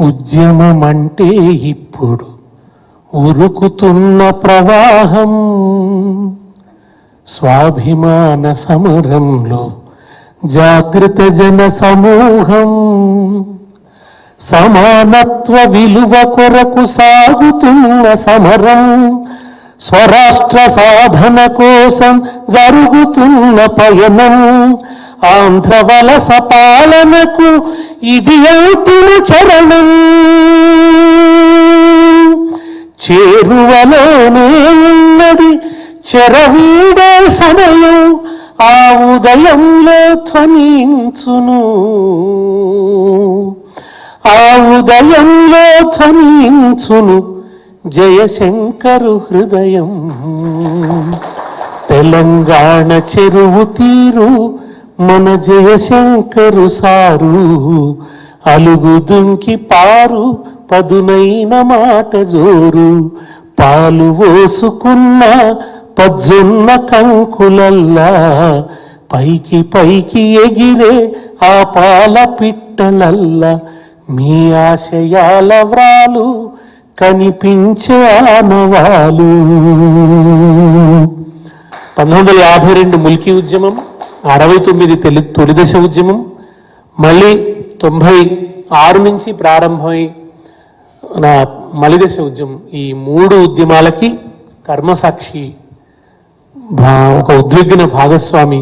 ఉద్యమమంటే ఇప్పుడు ఉరుకుతున్న ప్రవాహం. స్వాభిమాన సమరంలో జాగృత జన సమూహం. సమానత్వ విలువ కొరకు సాగుతున్న సమరం. స్వరాష్ట్ర సాధన కోసం జరుగుతున్న పయనం. ఆంధ్ర వలస పాలనకు ఇది అవుతున్న చరణం. చేరువలోనే ఉన్నది చెరవీడే సమయం. ఆ ఉదయంలో ధ్వనించును. ఆ ఉదయంలో ధ్వనించును. జయశంకరు హృదయం. తెలంగాణ చెరువు తీరు మన జయశంకరు సారు. అలుగు దుంకి పారు పదునైన మాట జోరు. పాలు వోసుకున్న పజ్జున్న కంకులల్లా. పైకి పైకి ఎగిరే ఆ పాల పిట్టలల్లా. మీ ఆశయాల వ్రాలు కనిపించే ఆనవాలు పంతొమ్మిది వందల యాభై రెండు ముల్కీ ఉద్యమం అరవై తొమ్మిది తెలి తొలిదశ ఉద్యమం మళ్ళీ తొంభై ఆరు నుంచి ప్రారంభమై నా మలిదశ ఉద్యమం. ఈ మూడు ఉద్యమాలకి కర్మసాక్షి భా- ఒక ఉద్విగ్న భాగస్వామి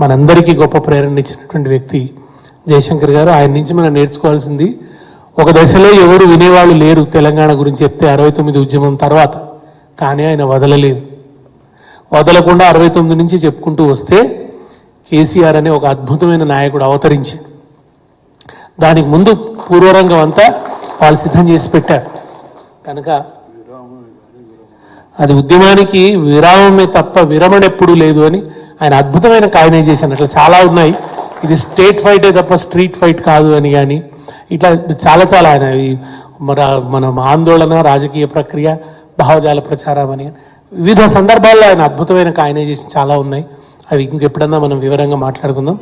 మనందరికీ గొప్ప ప్రేరణ ఇచ్చినటువంటి వ్యక్తి జయశంకర్ గారు. ఆయన నుంచి మనం నేర్చుకోవాల్సింది ఒక దశలో ఎవరు వినేవాళ్ళు లేరు. తెలంగాణ గురించి చెప్తే అరవై తొమ్మిది ఉద్యమం తర్వాత. కానీ ఆయన వదలలేదు. వదలకుండా అరవై తొమ్మిది నుంచి చెప్పుకుంటూ వస్తే కేసీఆర్ అనే ఒక అద్భుతమైన నాయకుడు అవతరించాడు. దానికి ముందు పూర్వరంగం అంతా వాళ్ళు సిద్ధం చేసి పెట్టారు. కనుక అది ఉద్యమానికి విరామమే తప్ప విరమణ ఎప్పుడూ లేదు అని ఆయన అద్భుతమైన కాయనైజేషన్ అట్లా చాలా ఉన్నాయి. ఇది స్టేట్ ఫైటే తప్ప స్ట్రీట్ ఫైట్ కాదు అని కానీ ఇట్లా చాలా చాలా ఆయన మన మన ఆందోళన రాజకీయ ప్రక్రియ భావజాల ప్రచారం అని. వివిధ సందర్భాల్లో ఆయన అద్భుతమైన కాయనైజేషన్ చాలా ఉన్నాయి. అవి ఇంకెప్పుడన్నా మనం వివరంగా మాట్లాడుకుందాం.